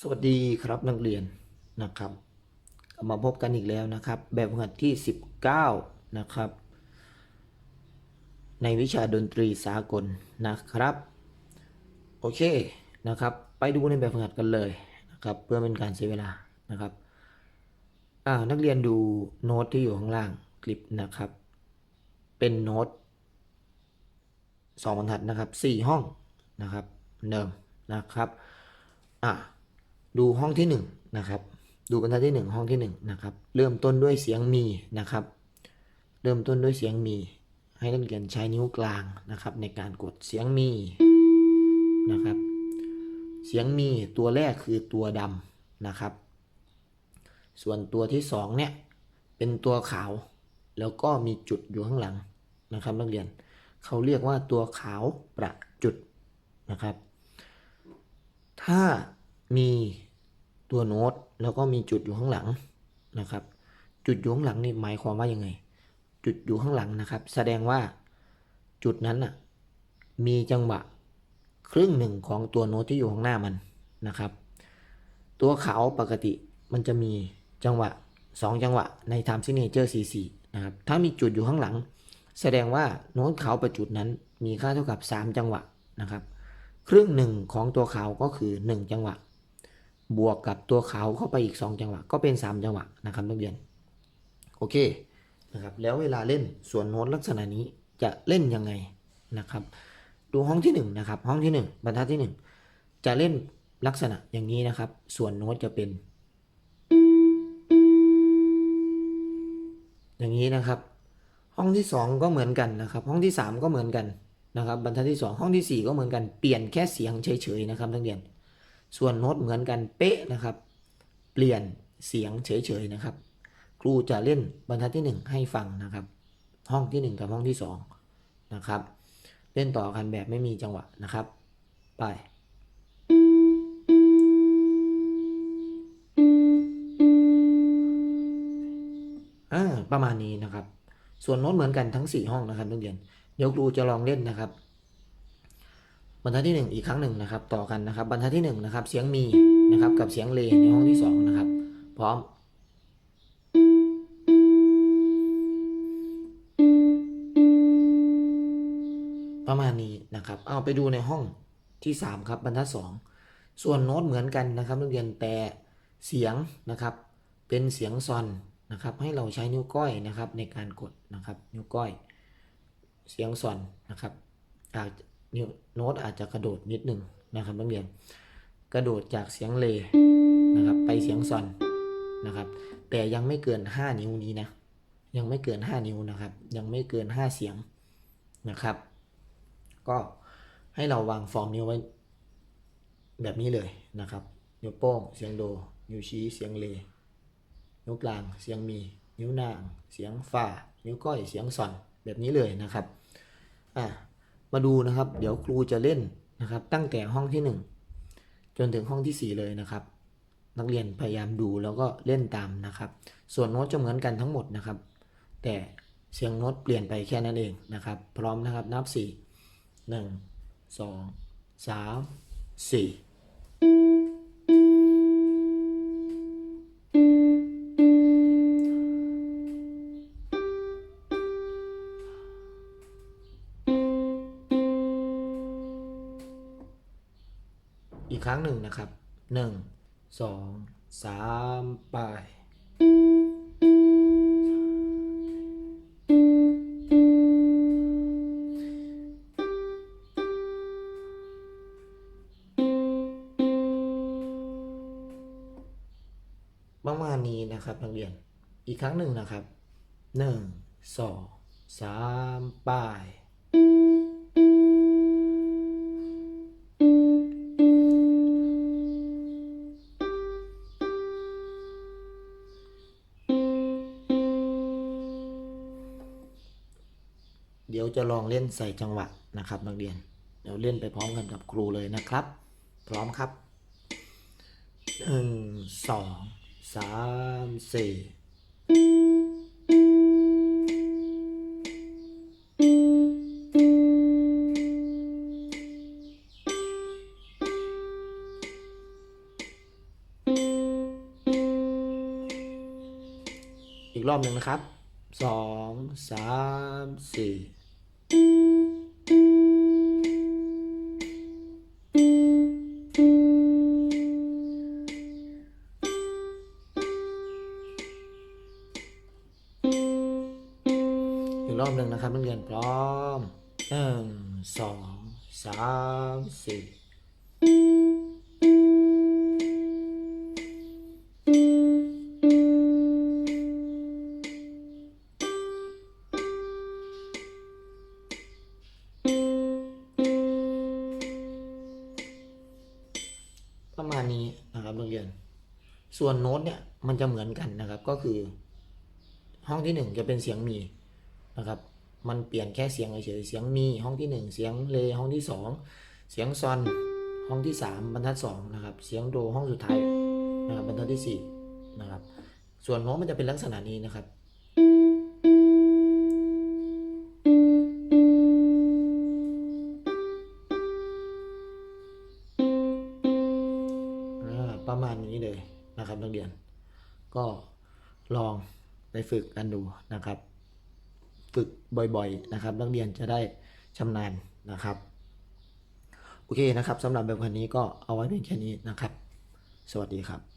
สวัสดีครับนักเรียนนะครับมาพบกันอีกแล้วนะครับ แบบฝึกหัดที่ 19 นะครับ ในวิชาดนตรีสากลนะครับ โอเคนะครับ ไปดูในแบบฝึกหัดกันเลยนะครับ เพื่อเป็นการเสียเวลานะครับนักเรียนดูโน้ตที่อยู่ข้างล่างคลิปนะครับ เป็นโน้ตสองบรรทัดนะครับสี่ห้องนะครับเดิมนะครับอ่า ดูห้องที่หนึ่งนะครับ ดูบรรทัดที่หนึ่งห้องที่หนึ่งนะครับ เริ่มต้นด้วยเสียงมีนะครับ เริ่มต้นด้วยเสียงมี ให้นักเรียนใช้นิ้วกลางนะครับ ในการกดเสียงมีนะครับ เสียงมีตัวแรกคือตัวดำนะครับ ส่วนตัวที่สองเนี่ยเป็นตัวขาว แล้วก็มีจุดอยู่ข้างหลังนะครับนักเรียนเขาเรียกว่าตัวขาวประจุดนะครับ ถ้า มีตัวโน้ตแล้วก็มีจุดอยู่ข้างหลังนะครับ จุดอยู่ข้างหลังนี่หมายความว่ายังไง จุดอยู่ข้างหลังนะครับ แสดงว่าจุดนั้นน่ะมีจังหวะครึ่งหนึ่งของตัวโน้ตที่อยู่ข้างหน้ามันนะครับ ตัวขาวปกติมันจะมีจังหวะ 2 จังหวะใน time signature 44นะครับถ้ามีจุดอยู่ข้างหลัง แสดงว่าโน้ตขาวประจุดนั้นมีค่าเท่ากับ 3 จังหวะนะครับ ครึ่งหนึ่งของตัวขาวก็คือ 1 จังหวะ บวกกับตัวขาวเข้าไปอีก 2 จังหวะ ก็เป็น 3 จังหวะนะครับนักเรียน โอเคนะครับแล้วเวลาเล่นส่วนโน้ตลักษณะนี้จะเล่นยังไงนะครับ ดูห้องที่1นะครับห้องที่ 1 บรรทัดที่ 1 จะเล่นลักษณะอย่างนี้นะครับ ส่วนโน้ตจะเป็น อย่างนี้นะครับ ห้องที่ 2 ก็เหมือนกันนะครับ ห้องที่ 3 ก็เหมือนกันนะครับบรรทัดที่ 2 ห้องที่ 4 ก็เหมือนกันเปลี่ยนแค่เสียงเฉยๆนะครับนักเรียน ส่วนโน้ตเหมือนกันเป๊ะนะครับ เปลี่ยนเสียงเฉยๆนะครับ ครูจะเล่นบรรทัดที่ 1 ให้ฟังนะครับ ห้องที่ 1 กับห้องที่2นะครับ เล่นต่อกันแบบไม่มีจังหวะนะครับ ไปอ่าประมาณนี้นะครับ ส่วนโน้ตเหมือนกันทั้ง 4 ห้องนะครับนักเรียน เดี๋ยวครูจะลองเล่นนะครับ บรรทัดที่ 1 อีกครั้งหนึ่งนะครับ ต่อกันนะครับ บรรทัดที่1นะครับเสียงมีนะครับกับเสียงเลในห้องที่2นะครับ พร้อม ประมาณนี้นะครับ เอาไปดูในห้องที่3ครับบรรทัด 2 ส่วนโน้ตเหมือนกันนะครับนักเรียนแต่เสียงนะครับ เป็นเสียงซอนนะครับ ให้เราใช้นิ้วก้อยนะครับในการกดนะครับ นิ้วก้อย เสียงซอนนะครับอาจ นิ้วโน้ตอาจจะกระโดดนิดหนึ่งนะครับนักเรียนกระโดดจากเสียงเลนะครับไปเสียงซอนนะครับ แต่ยังไม่เกิน 5 นิ้วนี้นะ ยังไม่เกิน 5 นิ้วนะครับ ยังไม่เกิน 5 เสียงนะครับ ก็ให้เราวางฟอร์มนิ้วไว้ แบบนี้เลยนะครับ นิ้วโป้งเสียงโด นิ้วชี้เสียงเล นิ้วกลางเสียงมี นิ้วนาง เสียงฝ่า นิ้วก้อยเสียงส่อนแบบนี้เลยนะครับ อะ มาดูนะครับ เดี๋ยวครูจะเล่นนะครับ ตั้งแต่ห้องที่ 1 จนถึงห้องที่ 4 เลยนะครับ นักเรียนพยายามดูแล้วก็เล่นตามนะครับ ส่วนโน้ตจะเหมือนกันทั้งหมดนะครับ แต่เสียงโน้ตเปลี่ยนไปแค่นั้นเองนะครับ พร้อมนะครับนับ 4 1 2 3 4 อีกครั้งหนึ่งนะครับหนึ่งสองสามไป ประมาณนี้นะครับนักเรียน อีกครั้งหนึ่งนะครับหนึ่งสองสามไป เดี๋ยวจะลองเล่นใส่จังหวะนะครับนักเรียน เดี๋ยวเล่นไปพร้อมกันกับครูเลยนะครับ พร้อมครับหนึ่งสองสามสี่อีกรอบหนึ่งนะครับสองสามสี่ รอบหนึ่งนะครับนักเรียนพร้อมหนึ่งสองสามสี่ประมาณนี้นะครับนักเรียน ส่วนโน้ตเนี่ยมันจะเหมือนกันนะครับก็คือ ห้องที่หนึ่งจะเป็นเสียงมี นะครับ มันเปลี่ยนแค่เสียงเฉยเสียงมีห้องที่หนึ่งเสียงเลห้องที่สองเสียงซอนห้องที่สามบรรทัดสองนะครับ เสียงโดห้องสุดท้ายนะครับบรรทัดที่สี่นะครับ ส่วนโน้ตมันจะเป็นลักษณะนี้นะครับประมาณนี้เลยนะครับนักเรียน ก็ลองไปฝึกกันดูนะครับ ฝึกบ่อยๆนะครับ นักเรียนจะได้ชำนาญนะครับ โอเคนะครับสำหรับแบบวันนี้ก็เอาไว้เพียงแค่นี้นะครับ สวัสดีครับ